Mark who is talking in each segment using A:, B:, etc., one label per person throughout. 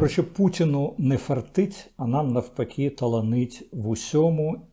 A: Коротше, Путіну не фартить, а нам навпаки таланить в усьому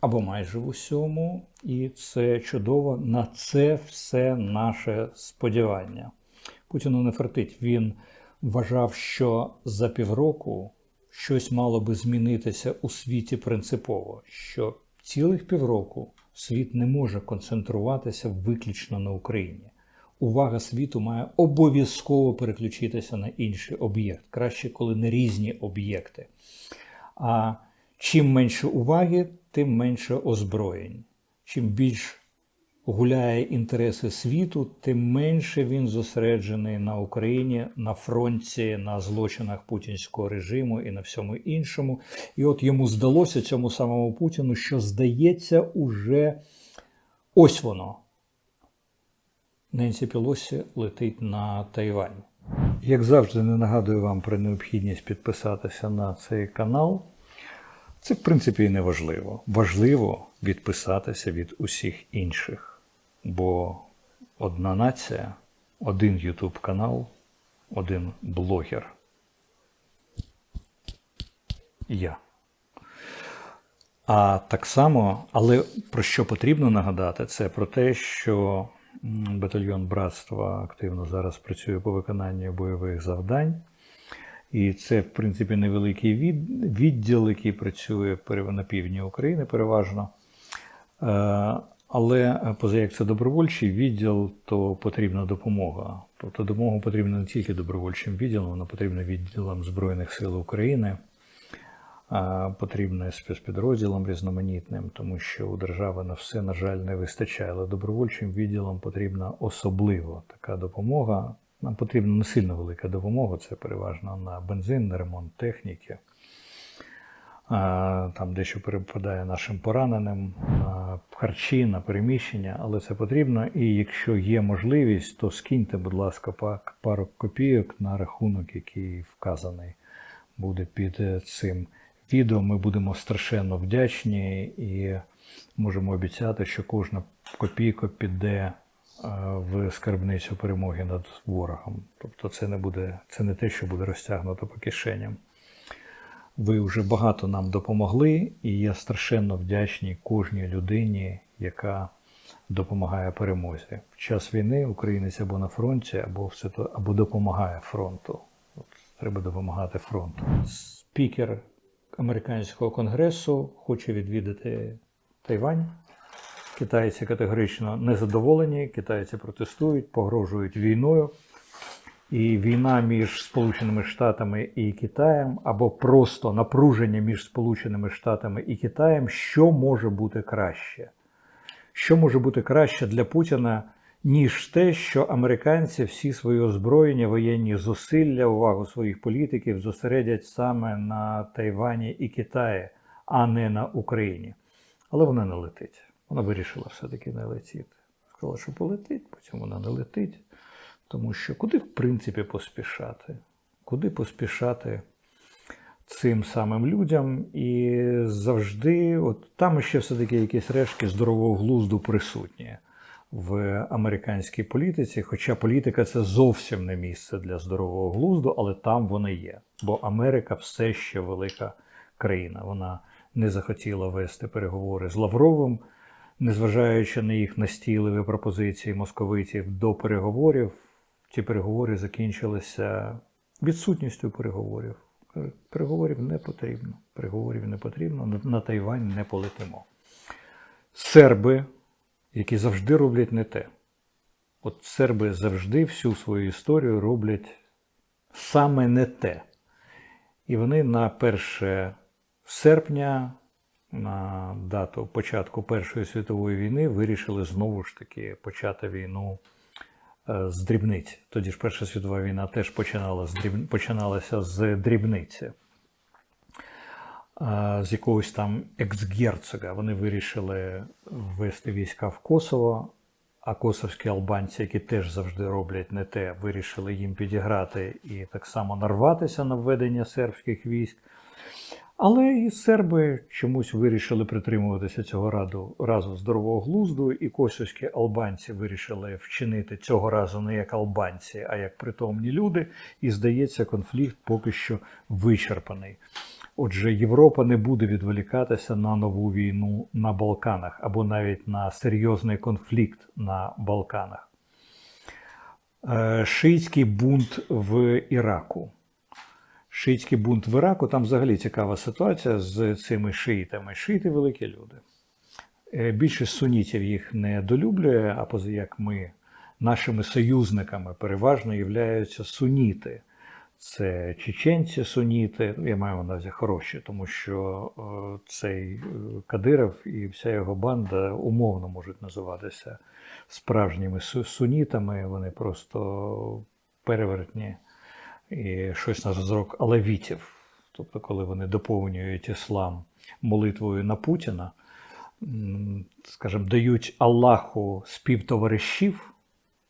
A: або майже в усьому. І це чудово. На це все наше сподівання. Путіну не фартить. Він вважав, що за півроку щось мало би змінитися у світі принципово, що цілих півроку світ не може концентруватися виключно на Україні. Увага світу має обов'язково переключитися на інший об'єкт. Краще, коли не різні об'єкти. А чим менше уваги, тим менше озброєнь. Чим більш гуляє інтереси світу, тим менше він зосереджений на Україні, на фронті, на злочинах путінського режиму і на всьому іншому. І от йому здалося цьому самому Путіну, що здається, уже ось воно. Ненсі Пілосі летить на Тайвань. Як завжди, не нагадую вам про необхідність підписатися на цей канал. Це, в принципі, і не важливо. Важливо відписатися від усіх інших. Бо одна нація, один YouTube канал, один блогер. Я. А так само, але про що потрібно нагадати, це про те, що батальйон братства активно зараз працює по виконанню бойових завдань. І це, в принципі, невеликий від- відділ, який працює на півдні України переважно. Е, Але е, поза як це добровольчий відділ, то потрібна допомога. Тобто допомога потрібна не тільки добровольчим відділам, вона потрібна відділам Збройних сил України, а потрібна спецпідрозділам різноманітним, тому що у держави на все, на жаль, не вистачає. Але добровольчим відділам потрібна особливо така допомога. Нам потрібна не сильно велика допомога, це переважно на бензин, на ремонт техніки. Там дещо перепадає нашим пораненим, харчі, на переміщення, але це потрібно. І якщо є можливість, то скиньте, будь ласка, па- пару копійок на рахунок, який вказаний буде під цим відео. Ми будемо страшенно вдячні і можемо обіцяти, що кожна копійка піде е, в скарбницю перемоги над ворогом. Тобто це не буде, це не те, що буде розтягнуто по кишеням. Ви вже багато нам допомогли, і я страшенно вдячний кожній людині, яка допомагає перемозі. В час війни українець або на фронті, або все то, або допомагає фронту. От, треба допомагати фронту. Спікер американського конгресу хоче відвідати Тайвань. Китайці категорично незадоволені, китайці протестують, погрожують війною. І війна між Сполученими Штатами і Китаєм, або просто напруження між Сполученими Штатами і Китаєм, що може бути краще? Що може бути краще для Путіна, ніж те, що американці всі свої озброєння, воєнні зусилля, увагу своїх політиків зосередять саме на Тайвані і Китаї, а не на Україні. Але вона не летить. Вона вирішила все-таки не летіти. Сказала, що полетить, потім вона не летить. Тому що куди, в принципі, поспішати? Куди поспішати цим самим людям? І завжди, от там ще все-таки якісь решки здорового глузду присутні в американській політиці. Хоча політика це зовсім не місце для здорового глузду, але там вони є. Бо Америка все ще велика країна. Вона не захотіла вести переговори з Лавровим, незважаючи на їх настійливі пропозиції московитів до переговорів. Ті переговори закінчилися відсутністю переговорів. Переговорів не потрібно. Переговорів не потрібно, на Тайвань не полетимо. Серби, які завжди роблять не те. От серби завжди всю свою історію роблять саме не те. І вони на 1 серпня, на дату початку Першої світової війни, вирішили знову ж таки почати війну е, з дрібниць. Тоді ж Перша світова війна теж починала з дріб... починалася з дрібниці. З якогось там екс-герцога вони вирішили ввести війська в Косово, а косовські албанці, які теж завжди роблять не те, вирішили їм підіграти і так само нарватися на введення сербських військ. Але і серби чомусь вирішили притримуватися цього раду, разу здорового глузду, і косівські албанці вирішили вчинити цього разу не як албанці, а як притомні люди. І здається, конфлікт поки що вичерпаний. Отже, Європа не буде відволікатися на нову війну на Балканах або навіть на серйозний конфлікт на Балканах. Е, Шиїцький бунт в Іраку. Шиїцький бунт в Іраку, там взагалі цікава ситуація з цими шиїтами. Шиїти великі люди. Е, Більшість сунітів їх не долюблює, а поза як ми, нашими союзниками переважно являються суніти. Це чеченці суніти, ну, я маю на увазі хороші, тому що е, цей е, Кадиров і вся його банда умовно можуть називатися справжніми сунітами. Вони просто перевертні і щось на зразок алавітів. Тобто, коли вони доповнюють іслам молитвою на Путіна, скажімо, дають Аллаху співтоваришів,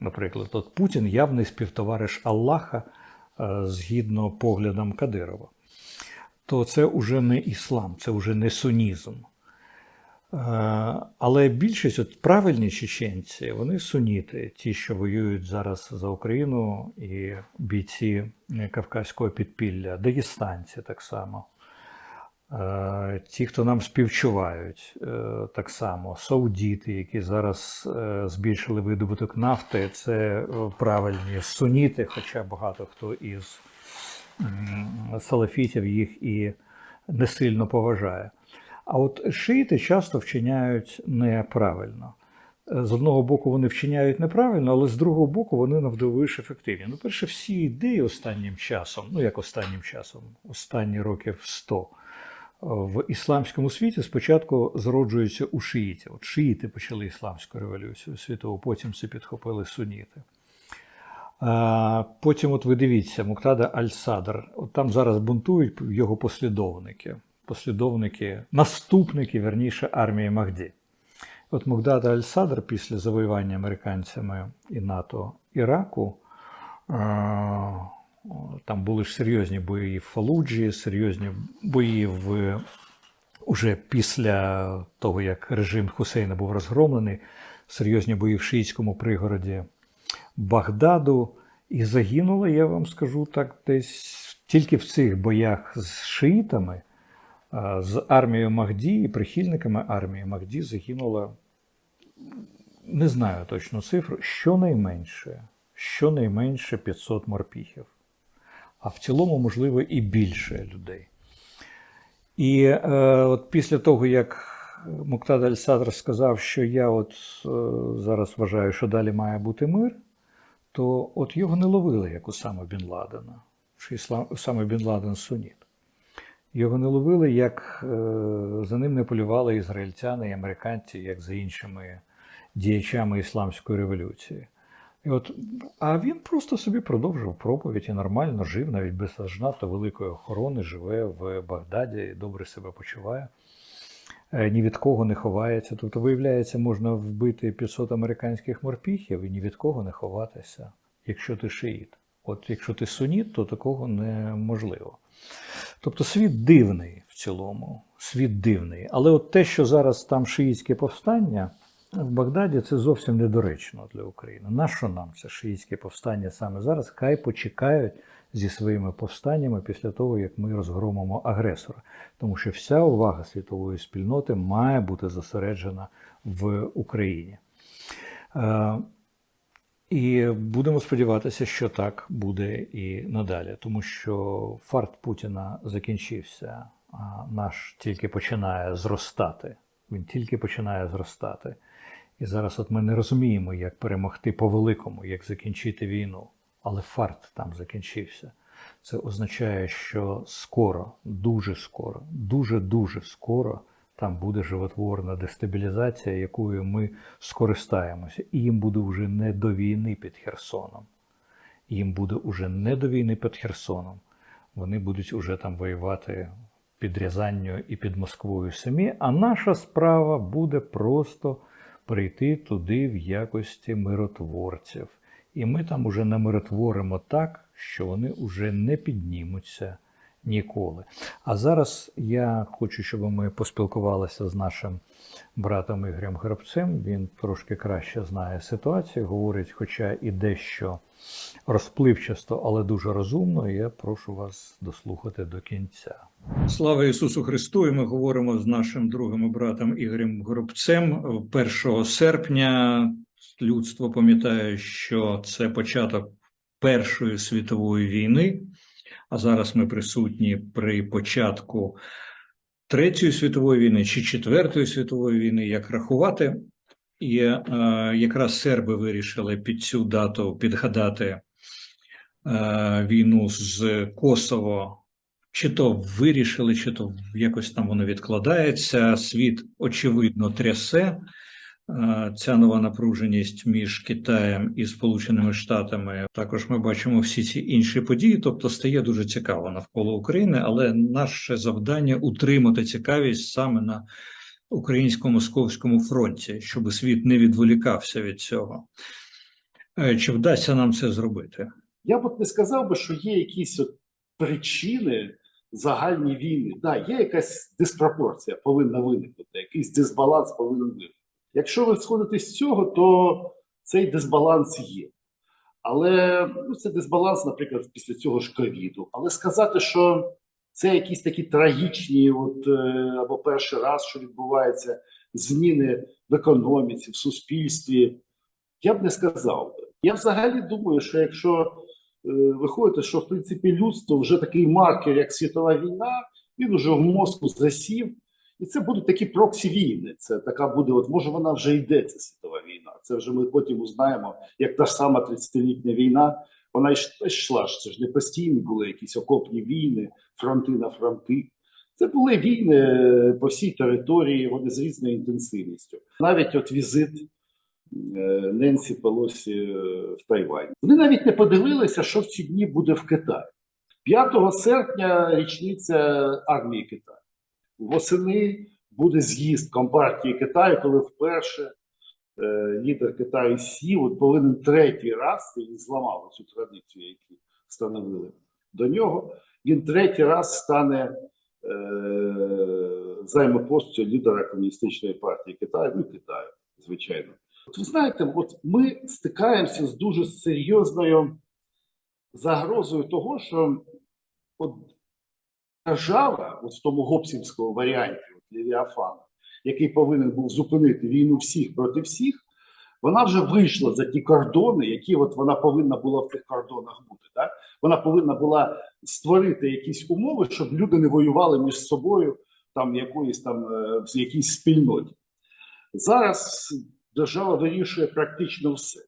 A: наприклад, от Путін явний співтовариш Аллаха згідно поглядам Кадирова, то це вже не іслам, це вже не сунізм. Е, Але більшість, от правильні чеченці, вони суніти, ті, що воюють зараз за Україну, і бійці е, Кавказького підпілля, дагестанці так само. Е, Ті, хто нам співчувають, е, так само, саудіти, які зараз е, збільшили видобуток нафти, це правильні суніти, хоча багато хто із салафітів їх і не сильно поважає. А от шиїти часто вчиняють неправильно. З одного боку, вони вчиняють неправильно, але з другого боку, вони навдовиш ефективні. Ну, перше, всі ідеї останнім часом, ну як останнім часом, останні років 100, в ісламському світі спочатку зароджуються у шиїтів. От шиїти почали ісламську революцію світову, потім це підхопили суніти. Потім, от ви дивіться, Муктада Аль-Садр, от там зараз бунтують його послідовники, послідовники, наступники, верніше, армії Махді. От Мугдада Аль-Садр після завоювання американцями і НАТО Іраку, там були ж серйозні бої в Фалуджі, серйозні бої в уже після того, як режим Хусейна був розгромлений, серйозні бої в шиїцькому пригороді Багдаду. І загинуло, я вам скажу так, десь тільки в цих боях з шиїтами, з армією Махді і прихильниками армії Махді загинуло, не знаю точну цифру, щонайменше, щонайменше 500 морпіхів. А в цілому, можливо, і більше людей. І е, от після того, як Муктад Аль-Садр сказав, що я от е, зараз вважаю, що далі має бути мир, то от його не ловили, як Усама Бін Ладена, що Іслам, Усама Бін Ладен суніт. Його не ловили, як е, за ним не полювали ізраїльтяни і американці, як за іншими діячами ісламської революції. І от, а він просто собі продовжив проповідь і нормально жив, навіть без аж великої охорони, живе в Багдаді, добре себе почуває, Е, ні від кого не ховається. Тобто, виявляється, можна вбити 500 американських морпіхів і ні від кого не ховатися, якщо ти шиїт. От якщо ти суніт, то такого неможливо. Тобто світ дивний в цілому, світ дивний. Але от те, що зараз там шиїтське повстання в Багдаді, це зовсім недоречно для України. Нащо нам це шиїтське повстання саме зараз? Хай почекають зі своїми повстаннями після того, як ми розгромимо агресора. Тому що вся увага світової спільноти має бути зосереджена в Україні. Е, і будемо сподіватися, що так буде і надалі, тому що фарт Путіна закінчився, а наш тільки починає зростати. Він тільки починає зростати. І зараз от ми не розуміємо, як перемогти по-великому, як закінчити війну. Але фарт там закінчився. Це означає, що скоро, дуже скоро, дуже-дуже скоро там буде животворна дестабілізація, якою ми скористаємося. І їм буде вже не до війни під Херсоном. Їм буде вже не до війни під Херсоном. Вони будуть уже там воювати під Рязанню і під Москвою самі. А наша справа буде просто прийти туди в якості миротворців. І ми там уже намиротворимо так, що вони уже не піднімуться ніколи. А зараз я хочу, щоб ми поспілкувалися з нашим братом Ігорем Грабцем. Він трошки краще знає ситуацію, говорить, хоча і дещо розпливчасто, але дуже розумно. Я прошу вас дослухати до кінця. Слава Ісусу Христу! І ми говоримо з нашим другим братом Ігорем Горобцем 1 серпня. Людство пам'ятає, що це початок Першої світової війни. А зараз ми присутні при початку Третьої світової війни чи Четвертої світової війни, як рахувати. І е, якраз серби вирішили під цю дату підгадати е, війну з Косово. Чи то вирішили, чи то якось там воно відкладається. Світ очевидно трясе. Ця нова напруженість між Китаєм і Сполученими Штатами. Також ми бачимо всі ці інші події. Тобто стає дуже цікаво навколо України, але наше завдання утримати цікавість саме на українсько-московському фронті, щоб світ не відволікався від цього. Е, Чи вдасться нам це зробити?
B: Я б не сказав би, що є якісь от причини загальні війни. Да, є якась диспропорція, повинна виникнути, якийсь дисбаланс повинен виникнути. Якщо ви сходите з цього, то цей дисбаланс є. Але ну, це дисбаланс, наприклад, після цього ж ковіду. Але сказати, що це якісь такі трагічні, от, е, або перший раз, що відбувається, зміни в економіці, в суспільстві, я б не сказав. Я взагалі думаю, що якщо е, виходите, що в принципі людство вже такий маркер, як світова війна, він уже в мозку засів, і це будуть такі проксі війни. Це така буде, от може вона вже йде, ця світова війна. Це вже ми потім узнаємо, як та ж сама 30-літня війна. Вона йшла ж, це ж не постійні були якісь окопні війни, фронти на фронти. Це були війни е, по всій території, вони з різною інтенсивністю. Навіть от візит е, Ненсі Пелосі е, в Тайвань. Вони навіть не подивилися, що в ці дні буде в Китаї. 5 серпня річниця армії Китаю. Восени буде з'їзд Компартії Китаю, коли вперше е, лідер Китаю Сі от повинен третій раз і він зламав цю традицію, яку встановили до нього. Він третій раз стане е, займе пост лідера комуністичної партії Китаю, ну Китаю, звичайно. От ви знаєте, от ми стикаємося з дуже серйозною загрозою того, що от держава, от в тому гобсівському варіанті от Левіафана, який повинен був зупинити війну всіх проти всіх, вона вже вийшла за ті кордони, які от вона повинна була в цих кордонах бути. Так? Вона повинна була створити якісь умови, щоб люди не воювали між собою там якоїсь там е, в якійсь спільноті. Зараз держава вирішує практично все.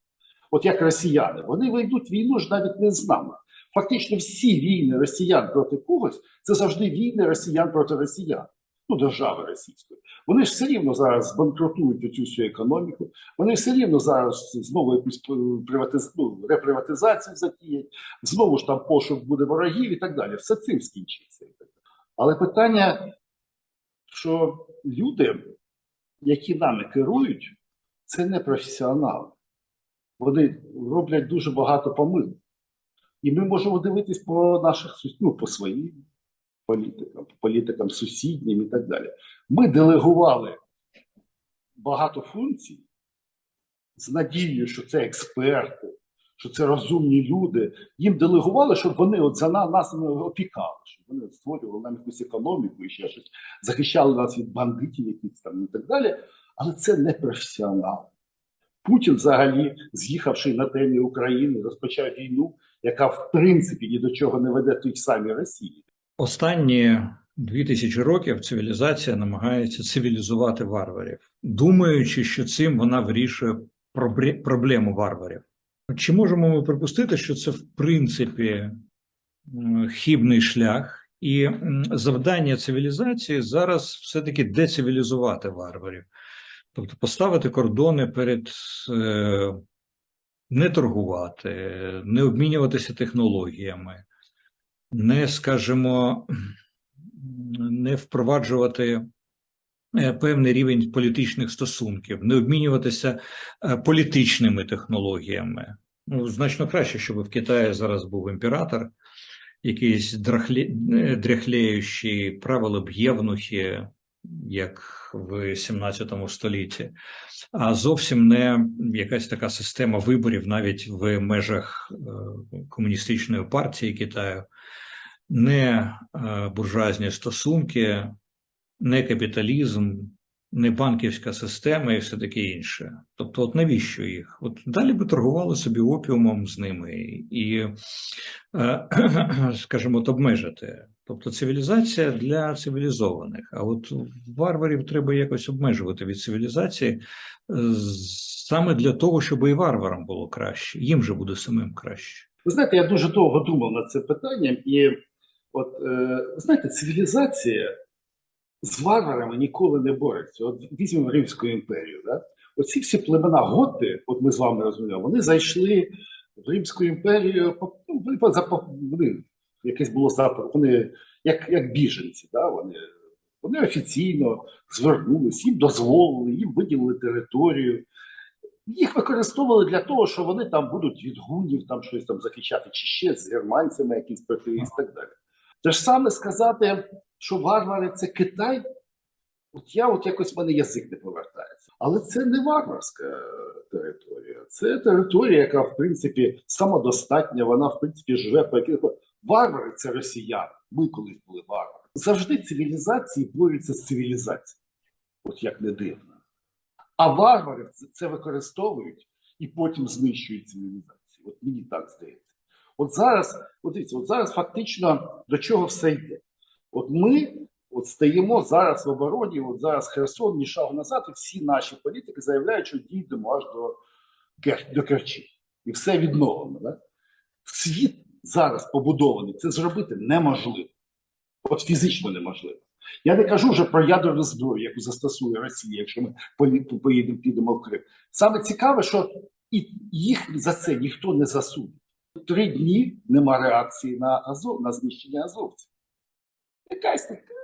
B: От як росіяни, вони вийдуть війну ж навіть не з нами. Фактично всі війни росіян проти когось це завжди війни росіян проти росіян, ну держави російської. Вони ж все рівно зараз збанкрутують оцю всю економіку. Вони все рівно зараз знову якусь приватиз... ну, реприватизацію затіять, знову ж там пошук буде ворогів і так далі. Все цим скінчиться. Але питання, що люди, які нами керують, це не професіонали. Вони роблять дуже багато помилок. І ми можемо дивитись по наших ну, по своїм політикам, по політикам сусіднім і так далі. Ми делегували багато функцій з надією, що це експерти, що це розумні люди. Їм делегували, щоб вони от за нас опікали, щоб вони створювали нам якусь економіку і ще щось, захищали нас від бандитів якихось там і так далі. Але це не професіонали. Путін, взагалі, з'їхавши на темі України, розпочав війну, яка в принципі ні до чого не веде той самій Росії.
A: Останні дві тисячі років цивілізація намагається цивілізувати варварів, думаючи, що цим вона вирішує проблему варварів. Чи можемо ми припустити, що це в принципі м, хибний шлях, і завдання цивілізації зараз все-таки децивілізувати варварів, тобто поставити кордони перед е, не торгувати, не обмінюватися технологіями, не, скажімо, не впроваджувати е, певний рівень політичних стосунків, не обмінюватися е, політичними технологіями. Ну, значно краще, щоб в Китаї зараз був імператор, драхлі... е, дряхлеючі правила б євнухи, як в 17 столітті, а зовсім не якась така система виборів навіть в межах е, комуністичної партії Китаю, не е, буржуазні стосунки, не капіталізм, не банківська система і все таке інше. Тобто, от навіщо їх? От далі би торгували собі опіумом з ними і, е, скажімо, от обмежити. Тобто цивілізація для цивілізованих. А от варварів треба якось обмежувати від цивілізації е, саме для того, щоб і варварам було краще. Їм же буде самим краще.
B: Ви знаєте, я дуже довго думав над цим питанням, і от е, ви знаєте, цивілізація з варварами ніколи не бореться. От візьмемо Римську імперію. Да? Оці всі племена готи, от ми з вами розуміємо, вони зайшли в Римську імперію, ну, вони, якесь було запит, вони як, як біженці, да? вони, вони офіційно звернулись, їм дозволили, їм виділили територію. Їх використовували для того, що вони там будуть від гунів там щось там захищати, чи ще з германцями якісь проти і так далі. Те ж саме сказати, що варвари це Китай, от я от якось в мене язик не повертається. Але це не варварська територія. Це територія, яка, в принципі, самодостатня, вона, в принципі, живе по яких. Варвари це росіяни. Ми колись були варвари. Завжди цивілізації борються з цивілізацією. От як не дивно. А варвари це, використовують і потім знищують цивілізацію. От мені так здається. От зараз, от дивіться, от зараз фактично до чого все йде. От ми от стаємо зараз в обороні, от зараз Херсон, ні шагу назад, і всі наші політики заявляють, що дійдемо аж до, до Керчі. І все відновлено. Да? Світ зараз побудований, це зробити неможливо. От фізично неможливо. Я не кажу вже про ядерну зброю, яку застосує Росія, якщо ми поїдемо, підемо в Крим. Саме цікаве, що і їх за це ніхто не засудить. Три дні нема реакції на Азов, на знищення азовців. Якась така.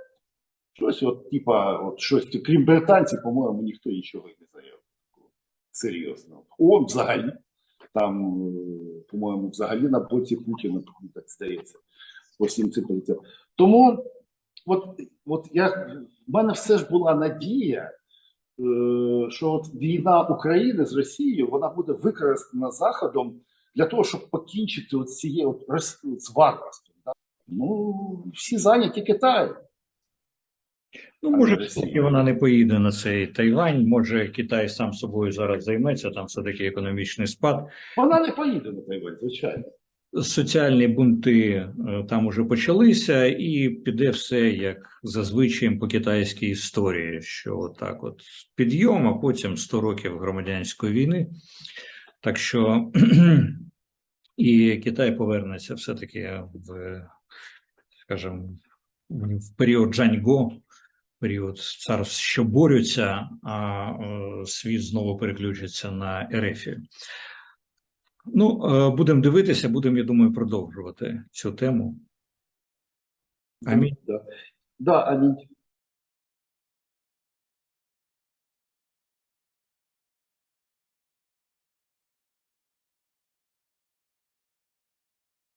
B: Щось, от, типа, от щось, крім британців, по-моєму, ніхто нічого не заявив. Серйозно. ООН взагалі. Там, е, по-моєму, взагалі на боці Путіна, так здається, по всім цим позиціям. Тому, от, от я, в мене все ж була надія, е, що от війна України з Росією вона буде використана Заходом для того, щоб покінчити от рос- от з варварством. Да? Ну, всі зайняті Китаєм.
A: Ну, може, все-таки вона не поїде на цей Тайвань. Може, Китай сам собою зараз займеться, там все-таки економічний спад.
B: Вона не поїде на Тайвань, звичайно.
A: Соціальні бунти е, там уже почалися, і піде все як зазвичай по китайській історії, що отак от підйом, а потім 100 років громадянської війни. Так що і Китай повернеться все-таки в, скажімо, в період Джаньго, період царств, що борються, а е, світ знову переключиться на Ерефію. Ну, е, будемо дивитися, будемо, я думаю, продовжувати цю тему. Амінь.
B: Да. Да, амінь.